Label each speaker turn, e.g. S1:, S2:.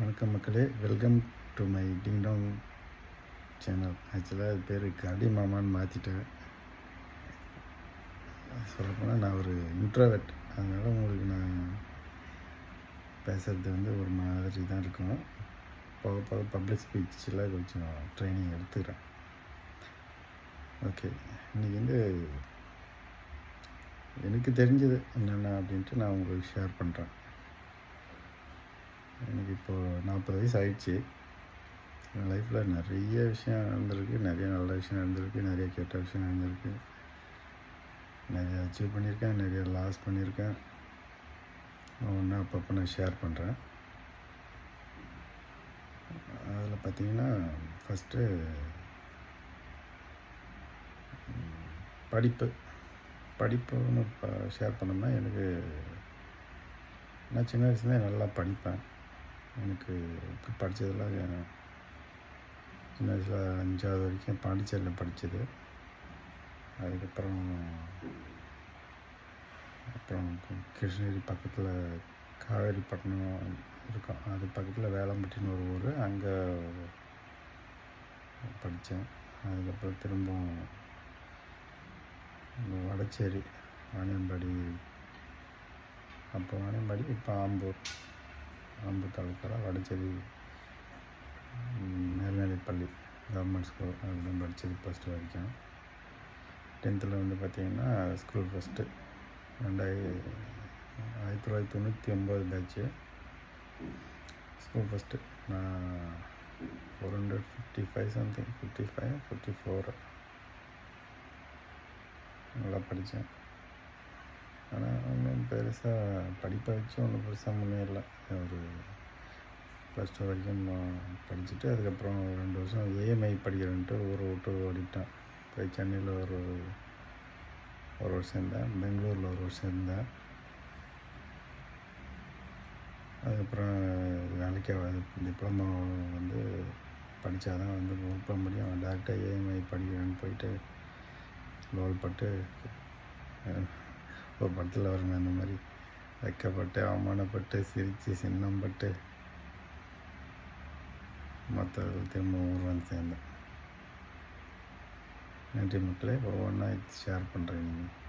S1: வணக்கம் மக்களே. Welcome to my ding dong channel ஆக்சுவலாக அது பேர் கடி மாமான்னு மாற்றிட்டேன் சொல்லப்போனால் நான் ஒரு இன்ட்ரோவெட் அதனால் உங்களுக்கு நான் பேசுகிறது வந்து ஒரு மாதிரி தான் இருக்கும். போக போக பப்ளிக் ஸ்பீச்சில் கொஞ்சம் ட்ரைனிங் எடுத்துக்கிறேன். ஓகே இன்றைக்கி வந்து எனக்கு தெரிஞ்சது என்னென்ன அப்படின்ட்டு நான் உங்களுக்கு ஷேர் பண்ணுறேன் எனக்கு இப்போது நாற்பது வயசு ஆயிடுச்சு. என் லைஃப்பில் நிறைய விஷயம் நடந்திருக்கு. நிறைய நல்ல விஷயம் நடந்திருக்கு. நிறைய கெட்ட விஷயம் நடந்திருக்கு. நிறைய அச்சீவ் பண்ணியிருக்கேன். நிறைய லாஸ் பண்ணியிருக்கேன். ஒன்று அப்பப்போ நான் ஷேர் பண்ணுறேன் அதில் பார்த்தீங்கன்னா ஃபஸ்ட்டு படிப்பு. படிப்புன்னு இப்போ ஷேர் பண்ணோம்னா எனக்கு நான் சின்ன வயசுலேயே நல்லா படிப்பேன். எனக்கு இப்போ படித்ததெல்லாம் சின்ன வயசில் அஞ்சாவது வரைக்கும் பாண்டிச்சேரியில் படித்தது. அதுக்கப்புறம் அப்புறம் கிருஷ்ணகிரி பக்கத்தில் காவேரிப்பட்டினம் இருக்கும். அது பக்கத்தில் வேளாம்பட்டின்னு ஒரு ஊர். அங்கே படித்தேன். அதுக்கப்புறம் திரும்பவும் வடச்சேரி வாணியம்பாடி அப்போ வாணியம்பாடி இப்போ ஆம்பூர். ஆம்பூர் தாலுக்காவில் வடச்சேரி மேல்நிலைப்பள்ளி கவர்மெண்ட் ஸ்கூல் அதுதான் படித்தது ஃபஸ்ட்டு வரைக்கும். டென்த்தில் வந்து பார்த்திங்கன்னா ஸ்கூல் ஃபஸ்ட்டு ரெண்டாயி ஆயிரத்தி தொள்ளாயிரத்தி தொண்ணூற்றி ஒம்பது பேட்ச்சு ஸ்கூல் ஃபஸ்ட்டு நான் four hundred fifty five something fifty five fifty four நல்லா படித்தேன். பெருசாக படிப்பை வச்சு ஒன்றும் பெருசாக முன்னேறல. ஒரு ப்ளஸ் டூ வரைக்கும் படிச்சுட்டு அதுக்கப்புறம் ரெண்டு வருஷம் ஏஎம்ஐ படிக்கிறேன்ட்டு ஊரை விட்டு ஓடிட்டேன். போய் சென்னையில் ஒரு ஒரு வருஷம் இருந்தேன். பெங்களூரில் ஒரு வருஷம் இருந்தேன். அதுக்கப்புறம் வேலைக்கு டிப்ளமோ வந்து படித்தா தான் வந்து ஒர்க் பண்ண முடியும். டேரெக்டாக ஏஎம்ஐ படிக்கிறேன்னு போயிட்டு லோல் பட்டு ஒரு படத்தில் வருங்க அந்த மாதிரி. வைக்கப்பட்டு அவமானப்பட்டு சிரித்து சின்னம்பட்டு. மற்ற திரும்ப ஊர் வந்து சேர்ந்தேன். நன்றி மக்களே ஒவ்வொன்றா ஷேர் பண்ணுறேன் நீங்கள்